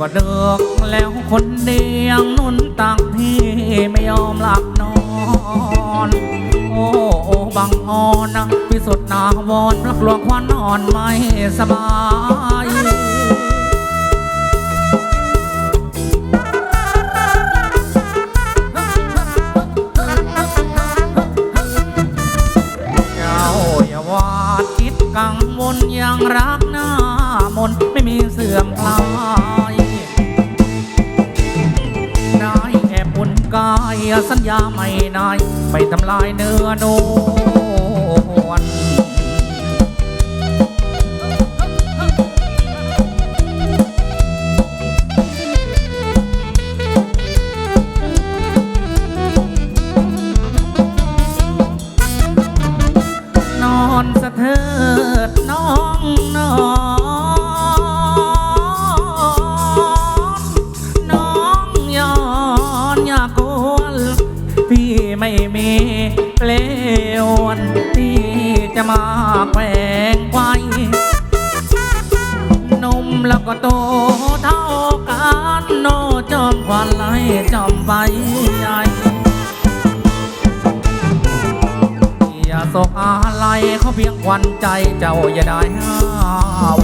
ก็เดึกแล้วคนเดียงนุ่นต่างพี่ไม่ยอมหลับนอน โอ้โอ้บังอ่อนนะพิสุทธิ์นาวอนพระกลัวควันอ่อนไม่สบายเจ้าอย่าวาดคิดกังวลยังรักหน้ามนไม่มีเสื่อมคลายายสัญญาไม่นายไปทำลายเนื้อนวลนอนสะเทิดน้องนอน พี่ไม่มีเปลวนที่จะมาแขวงไว้หนุ่มแล้วก็โตเท่ากันโนจอมควันไหลจอมไฟใหญ่อย่าโศกอะไรเขาเพียงควันใจเจ้าอย่าได้ห้าว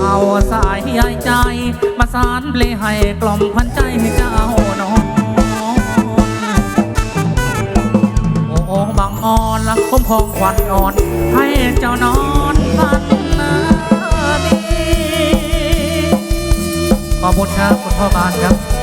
เอาสายใยใจ มาสารเปลให้กล่อมพันใจให้เจ้านอนโอ้โอ้บางอ่อนละคมของควันอ่อน ให้เจ้านอนฝันนาดีขอบคุณครับคุณพ่อบ้านครับ